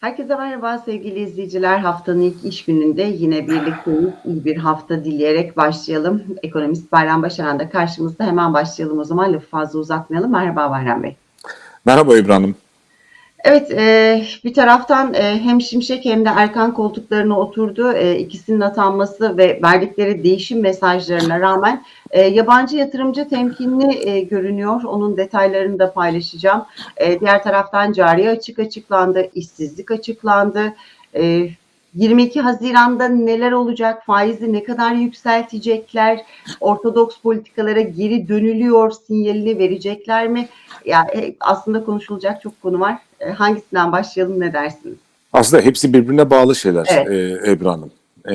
Herkese merhaba sevgili izleyiciler. Haftanın ilk iş gününde yine birlikteyiz. İyi bir hafta dileyerek başlayalım. Ekonomist Bayram Başaran da karşımızda. Hemen başlayalım o zaman. Lafı fazla uzatmayalım. Merhaba Bayram Bey. Merhaba İbrahim. Evet, e, bir taraftan e, hem Şimşek hem de Erkan koltuklarına oturdu. E, ikisinin atanması ve verdikleri değişim mesajlarına rağmen e, yabancı yatırımcı temkinli e, görünüyor. Onun detaylarını da paylaşacağım. E, diğer taraftan cari açık açıklandı, işsizlik açıklandı. E, 22 Haziran'da neler olacak? Faizi ne kadar yükseltecekler? Ortodoks politikalara geri dönülüyor sinyalini verecekler mi? Ya e, aslında konuşulacak çok konu var. E, hangisinden başlayalım ne dersiniz? Aslında hepsi birbirine bağlı şeyler Evet. e, Ebru Hanım. E,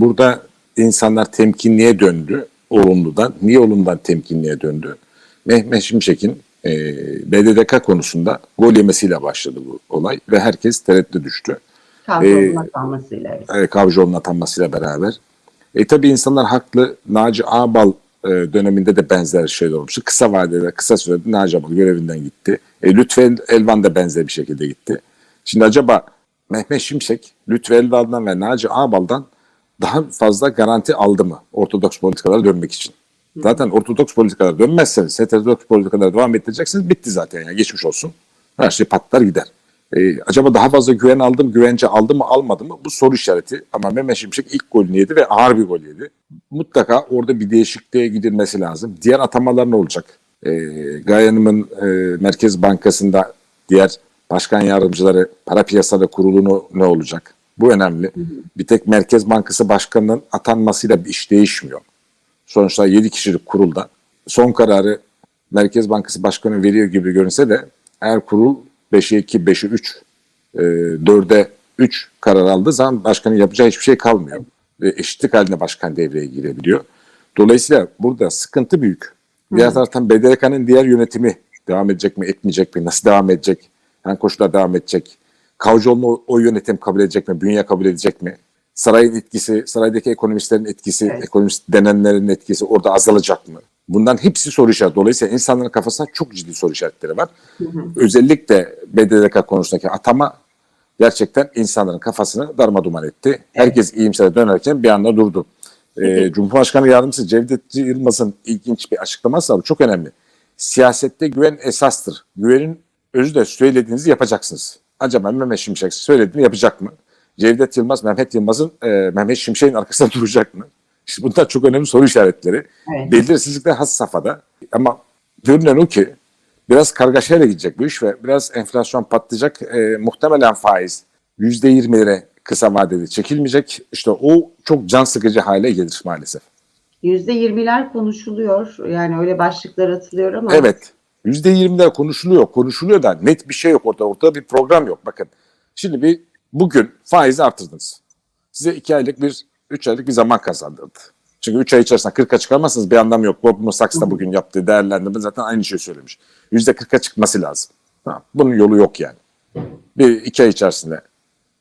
burada insanlar temkinliğe döndü olumludan. Niye olumludan temkinliğe döndü? Mehmet Şimşek'in e, BDDK konusunda gol yemesiyle başladı bu olay ve herkes tereddüte düştü. Kavramın atanmasıyla. evet. e, Kavcıoğlu'nun atanmasıyla beraber. E tabii insanlar haklı. Naci Ağbal e, döneminde de benzer şeyler olmuştu. Kısa vadede, kısa sürede Naci görevinden gitti. E, Lütfü Elvan da benzer bir şekilde gitti. Şimdi acaba Mehmet Şimşek, Lütfü Elvan'dan ve Naci Ağbal'dan daha fazla garanti aldı mı Ortodoks politikalara dönmek için? Zaten Ortodoks politikalara dönmezseniz, heterodoks politikalara devam ettireceksiniz bitti zaten yani geçmiş olsun. Her şey patlar gider. Ee, acaba daha fazla güven aldım, güvence aldı mı almadı mı? Bu soru işareti. Ama Mehmet Şimşek ilk golünü yedi ve ağır bir gol yedi. Mutlaka orada bir değişikliğe gidilmesi lazım. Diğer atamalar ne olacak? Ee, Gaye Hanım'ın e, Merkez Bankası'nda diğer başkan yardımcıları, para piyasaları kurulu ne olacak? Bu önemli. Bir tek Merkez Bankası Başkanı'nın atanmasıyla bir iş değişmiyor. Sonuçta 7 kişilik kurulda son kararı Merkez Bankası Başkanı veriyor gibi görünse de eğer kurul 5'e 2, 5'e 3, e, 4'e 3 karar aldığı zaman başkanın yapacağı hiçbir şey kalmıyor. Ve eşitlik halinde başkan devreye girebiliyor. Dolayısıyla burada sıkıntı büyük. Diğer taraftan BDDK'nın diğer yönetimi devam edecek mi, etmeyecek mi, nasıl devam edecek, hangi koşullar devam edecek, Kavcıoğlu'nu o, o yönetim kabul edecek mi, bünye kabul edecek mi, sarayın etkisi, saraydaki ekonomistlerin etkisi, Evet. ekonomist denenlerin etkisi orada azalacak mı? Bundan hepsi soru işareti. Dolayısıyla insanların kafasında çok ciddi soru işaretleri var. Özellikle BDDK konusundaki atama gerçekten insanların kafasını darmaduman etti. Herkes iyimsere dönerken bir anda durdu. Ee, Cumhurbaşkanı Yardımcısı Cevdet Yılmaz'ın ilginç bir açıklaması var. Çok önemli. Siyasette güven esastır. Güvenin özü de söylediğinizi yapacaksınız. Acaba Mehmet Şimşek söylediğini yapacak mı? Cevdet Yılmaz, Mehmet Yılmaz'ın e, Mehmet Şimşek'in arkasında duracak mı? İşte bunlar çok önemli soru işaretleri. Evet. Belirsizlikler has safhada. Ama görünen o ki biraz kargaşayla gidecek bu iş ve biraz enflasyon patlayacak. E, muhtemelen faiz %20'lere kısa vadede çekilmeyecek. İşte o çok can sıkıcı hale gelir maalesef. %20'ler konuşuluyor. Yani öyle başlıklar atılıyor ama Evet. %20'ler konuşuluyor. Konuşuluyor da net bir şey yok ortada. Ortada bir program yok. Bakın. Şimdi bir bugün faizi artırdınız. Size 2 aylık bir 3 aylık bir zaman kazandırdı. Çünkü 3 ay içerisinde 40'a çıkarmazsanız bir anlam yok. Goldman Sachs da bugün yaptığı değerlendirme zaten aynı şeyi söylemiş. %40'a çıkması lazım. Tamam. Bunun yolu yok yani. Bir iki ay içerisinde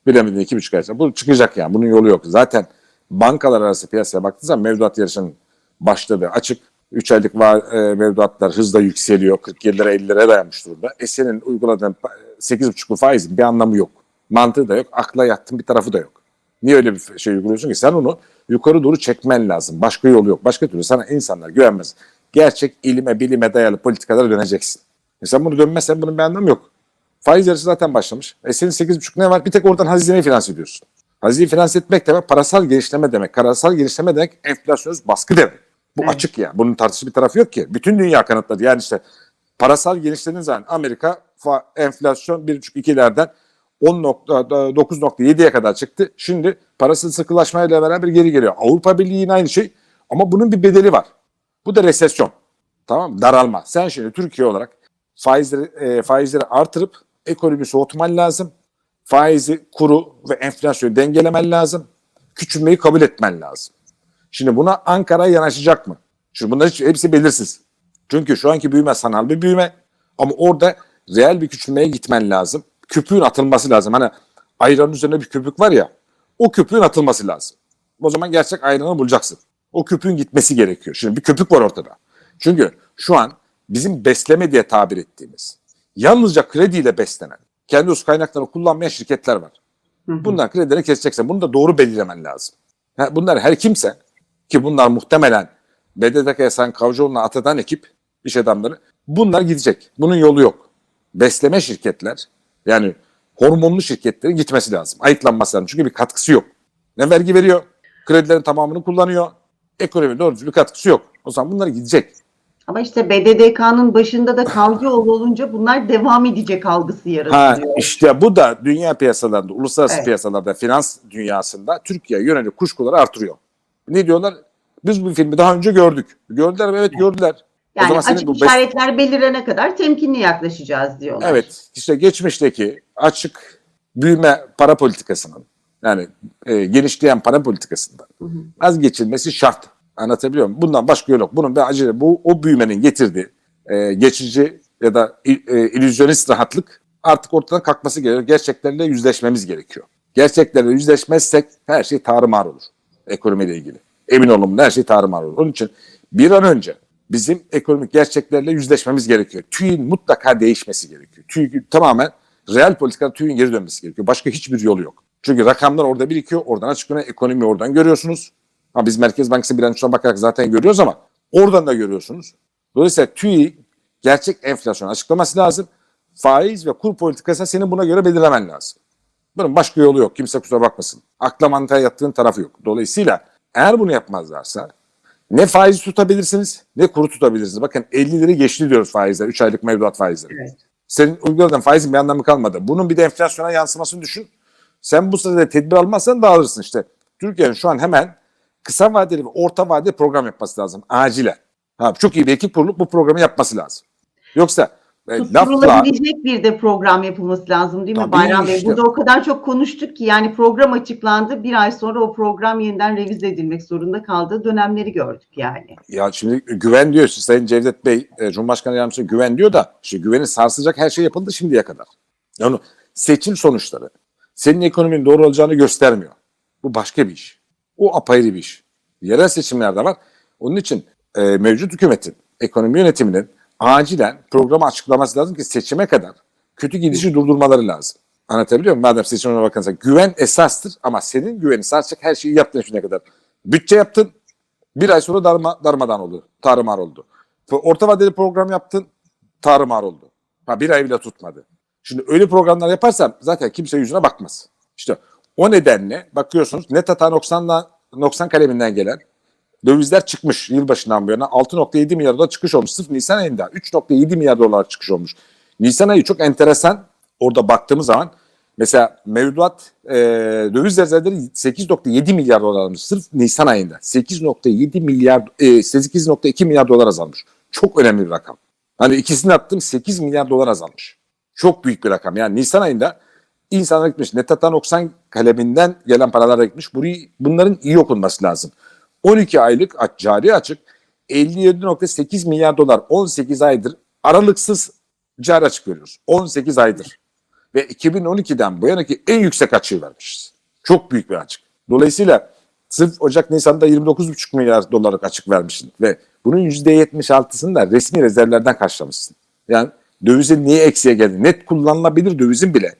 bilemedin iki buçuk ay içerisinde. Bu çıkacak yani. Bunun yolu yok. Zaten bankalar arası piyasaya baktığınız zaman mevduat yarışının başladığı açık. 3 aylık var, e, mevduatlar hızla yükseliyor. 47 lira 50 liraya dayanmış durumda. E senin uyguladığın pa- 8,5'lu faizin bir anlamı yok. Mantığı da yok. Akla yattın bir tarafı da yok. Niye öyle bir şey uyguluyorsun ki? Sen onu yukarı doğru çekmen lazım. Başka yolu yok. Başka türlü sana insanlar güvenmez. Gerçek ilime, bilime dayalı politikalara döneceksin. E sen bunu dönmezsen bunun bir anlamı yok. Faiz yarışı zaten başlamış. E senin 8,5 ne var? Bir tek oradan hazineyi finanse ediyorsun. Hazineyi finanse etmek demek parasal genişleme demek. Parasal genişleme demek enflasyonist baskı demek. Bu Evet. açık ya. Bunun tartışılı bir tarafı yok ki. Bütün dünya kanıtladı. Yani işte parasal genişlediğin zaman Amerika enflasyon 1,5-2'lerden 10.9.7'ye kadar çıktı. Şimdi parasal sıkılaşmayla beraber geri geliyor. Avrupa Birliği yine aynı şey. Ama bunun bir bedeli var. Bu da resesyon. Tamam? Daralma. Sen şimdi Türkiye olarak faizleri, e, faizleri artırıp ekonomi soğutman lazım. Faizi, kuru ve enflasyonu dengelemen lazım. Küçülmeyi kabul etmen lazım. Şimdi buna Ankara yanaşacak mı? Şimdi bunlar hepsi belirsiz. Çünkü şu anki büyüme sanal bir büyüme. Ama orada reel bir küçülmeye gitmen lazım. Köpüğün atılması lazım. Hani ayranın üzerine bir köpük var ya. O köpüğün atılması lazım. O zaman gerçek ayranı bulacaksın. O köpüğün gitmesi gerekiyor. Şimdi bir köpük var ortada. Çünkü şu an bizim besleme diye tabir ettiğimiz yalnızca krediyle beslenen kendi öz kaynaklarını kullanmayan şirketler var. Bundan kredileri keseceksen bunu da doğru belirlemen lazım. Bunlar her kimse ki bunlar muhtemelen BDDK'ya sen Kavcıoğlu'na atadan ekip iş adamları bunlar gidecek. Bunun yolu yok. Besleme şirketler yani hormonlu şirketlerin gitmesi lazım. Ayıklanması lazım. Çünkü bir katkısı yok. Ne vergi veriyor, kredilerin tamamını kullanıyor. Ekonomi doğru bir katkısı yok. O zaman bunlar gidecek. Ama işte BDDK'nın başında da Kavcıoğlu olunca bunlar devam edecek algısı Ha yaratılıyor. işte bu da dünya piyasalarında, uluslararası Evet. piyasalarda, finans dünyasında Türkiye yönelik kuşkuları artırıyor. Ne diyorlar? Biz bu filmi daha önce gördük. Gördüler mi? Evet gördüler. O Yani zaman senin açık bu işaretler belirene kadar temkinli yaklaşacağız diyorlar. Evet, işte geçmişteki açık büyüme para politikasının yani e, genişleyen para politikasından Hı hı. vazgeçilmesi şart. Anlatabiliyor muyum? Bundan başka yol yok. Bunun bir acele bu o büyümenin getirdiği e, geçici ya da e, illüzyonist rahatlık artık ortadan kalkması gerekiyor. Gerçeklerle yüzleşmemiz gerekiyor. Gerçeklerle yüzleşmezsek her şey tarumar olur ekonomiyle ilgili. Emin olun her şey tarumar olur. Onun için bir an önce bizim ekonomik gerçeklerle yüzleşmemiz gerekiyor. TÜİ'nin mutlaka değişmesi gerekiyor. TÜİ tamamen reel politikada TÜİ'nin geri dönmesi gerekiyor. Başka hiçbir yolu yok. Çünkü rakamlar orada birikiyor. Oradan açıklanıyor. Ekonomiyi oradan görüyorsunuz. Ha biz Merkez Bankası bilançosuna bakarak zaten görüyoruz ama oradan da görüyorsunuz. Dolayısıyla TÜİ gerçek enflasyon açıklaması lazım. Faiz ve kur politikası senin buna göre belirlemen lazım. Bunun başka yolu yok. Kimse kusura bakmasın. Akla mantığa yattığın tarafı yok. Dolayısıyla eğer bunu yapmazlarsa ne faizi tutabilirsiniz ne kuru tutabilirsiniz. Bakın 50 lira geçti diyoruz faizler. 3 aylık mevduat faizleri. Evet. Senin uyguladığın faizin bir anlamı kalmadı. Bunun bir de enflasyona yansımasını düşün. Sen bu sırada tedbir almazsan dağılırsın işte. Türkiye'nin şu an hemen kısa vadeli ve orta vadeli program yapması lazım. Acilen. Ha, çok iyi bir ekip kurulup bu programı yapması lazım. Yoksa e, lafla Tutturulabilecek bir de program yapılması lazım değil mi Tabii Bayram Bey? işte. Burada o kadar çok konuştuk ki yani program açıklandı. Bir ay sonra o program yeniden revize edilmek zorunda kaldığı dönemleri gördük yani. Ya şimdi güven diyor. Sayın Cevdet Bey, e, Cumhurbaşkanı Yardımcısı güven diyor da işte güveni sarsacak her şey yapıldı şimdiye kadar. Yani seçim sonuçları senin ekonominin doğru olacağını göstermiyor. Bu başka bir iş. O apayrı bir iş. Yerel seçimler de var. Onun için e, mevcut hükümetin, ekonomi yönetiminin acilen programı açıklaması lazım ki seçime kadar kötü gidişi durdurmaları lazım. Anlatabiliyor muyum? Madem seçimlere bakınsa güven esastır ama senin güveni sarsacak her şeyi yaptın şimdiye kadar. Bütçe yaptın, bir ay sonra darma, darmadan oldu. Tarumar oldu. Orta vadeli program yaptın. Tarumar oldu. Ha bir ay bile tutmadı. Şimdi öyle programlar yaparsam zaten kimse yüzüne bakmaz. İşte o nedenle bakıyorsunuz net hata 90'dan 90 kaleminden gelen dövizler çıkmış yılbaşından bu yana 6.7 milyar dolar çıkış olmuş. Sırf Nisan ayında 3.7 milyar dolar çıkış olmuş. Nisan ayı çok enteresan. Orada baktığımız zaman mesela mevduat e, döviz rezervleri 8.7 milyar dolar almış. Sırf Nisan ayında 8.7 milyar e, 8.2 milyar dolar azalmış. Çok önemli bir rakam. Hani ikisini attım 8 milyar dolar azalmış. Çok büyük bir rakam. Yani Nisan ayında insanlar gitmiş. Net hata 90 kaleminden gelen paralar gitmiş. Burayı, bunların iyi okunması lazım. 12 aylık cari açık 57.8 milyar dolar 18 aydır aralıksız cari açık veriyoruz. 18 aydır. Ve 2012'den bu yanaki en yüksek açığı vermişiz. Çok büyük bir açık. Dolayısıyla sırf Ocak Nisan'da 29,5 milyar dolarlık açık vermişsin ve bunun %76'sını da resmi rezervlerden karşılamışsın. Yani dövizin niye eksiye geldi? Net kullanılabilir dövizin bile.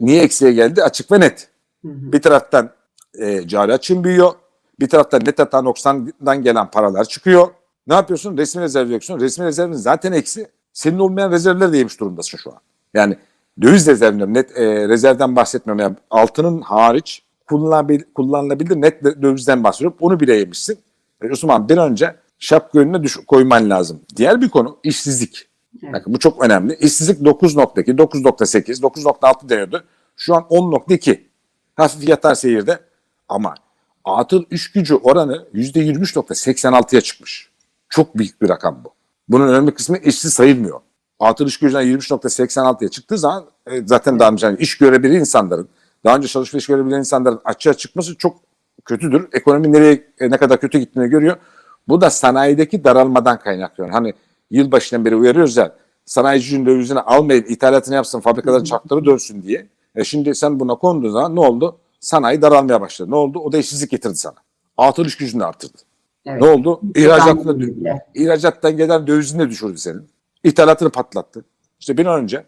Niye eksiye geldi? Açık ve net. Bir taraftan e, cari açığın büyüyor. Bir taraftan net hata 90'dan gelen paralar çıkıyor. Ne yapıyorsun? Resmi rezerv yoksun. Resmi rezervin zaten eksi. Senin olmayan rezervler de yemiş durumdasın şu an. Yani döviz rezervinden net e, rezervden bahsetmiyorum. Yani altının hariç kullanılabil, kullanılabilir net de- dövizden bahsediyorum. Onu bile yemişsin. E, Osman bir önce şapka önüne düş, koyman lazım. Diğer bir konu işsizlik. Bakın bu çok önemli. İşsizlik 9.2, 9.8, 9.6 deniyordu. Şu an 10.2. Hafif yatar seyirde ama atıl iş gücü oranı %23.86'ya çıkmış. Çok büyük bir rakam bu. Bunun önemli kısmı işsiz sayılmıyor. Atıl iş gücünden 23.86'ya çıktığı zaman e, zaten daha önce hani iş görebilen insanların, daha önce çalışma iş görebilen insanların açığa çıkması çok kötüdür. Ekonomi nereye e, ne kadar kötü gittiğini görüyor. Bu da sanayideki daralmadan kaynaklanıyor. Hani yılbaşından beri uyarıyoruz ya sanayicinin dövizini almayın, ithalatını yapsın, fabrikaların çarkları dönsün diye. E şimdi sen buna konduğun zaman ne oldu? Sanayi daralmaya başladı. Ne oldu? O da işsizlik getirdi sana. Atıl iş gücünü arttırdı. Evet. Ne oldu? Öyle. ihracattan gelen dövizini de düşürdü senin. İthalatını patlattı. İşte bir an önce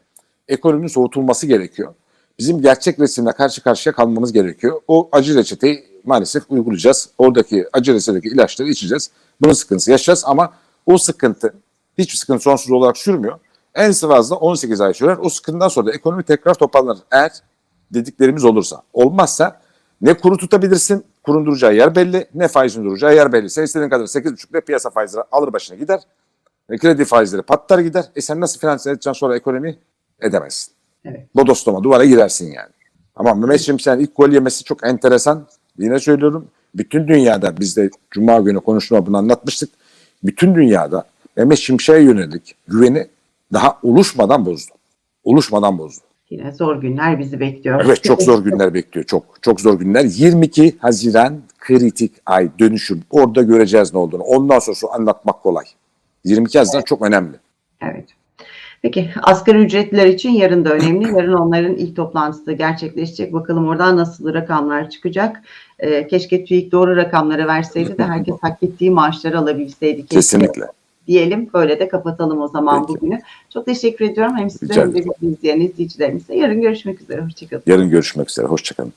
ekonominin soğutulması gerekiyor. Bizim gerçek resimle karşı karşıya kalmamız gerekiyor. O acı reçeteyi maalesef uygulayacağız. Oradaki acı reçetedeki ilaçları içeceğiz. Bunun sıkıntısı yaşayacağız ama o sıkıntı hiçbir sıkıntı sonsuz olarak sürmüyor. En fazla 18 ay sürer. O sıkıntıdan sonra da ekonomi tekrar toparlanır. Eğer dediklerimiz olursa. Olmazsa ne kuru tutabilirsin, kurun duracağı yer belli, ne faizin duracağı yer belli. Sen istediğin kadar 8,5'la piyasa faizleri alır başına gider. E, kredi faizleri patlar gider. E sen nasıl finanse edeceksin sonra ekonomi? Edemezsin. Evet. Bodoslama duvara girersin yani. Ama Mehmet Şimşek'in ilk gol yemesi çok enteresan. Yine söylüyorum. Bütün dünyada biz de Cuma günü konuşma bunu anlatmıştık. Bütün dünyada Mehmet Şimşek'e yönelik güveni daha oluşmadan bozdu. Oluşmadan bozdu. Yine zor günler bizi bekliyor. Evet çok zor günler bekliyor. Çok çok zor günler. 22 Haziran kritik ay dönüşüm. Orada göreceğiz ne olduğunu. Ondan sonra anlatmak kolay. 22 Haziran çok önemli. Evet. Peki asgari ücretliler için yarın da önemli. Yarın onların ilk toplantısı gerçekleşecek. Bakalım oradan nasıl rakamlar çıkacak. Ee, keşke TÜİK doğru rakamları verseydi de herkes hak ettiği maaşları alabilseydi. Kesinlikle. Diyelim böyle de kapatalım o zaman Peki. bugünü. Çok teşekkür ediyorum hem size hem de izleyen izleyicilerimize. Yarın görüşmek üzere. Hoşçakalın. Yarın görüşmek üzere. Hoşçakalın.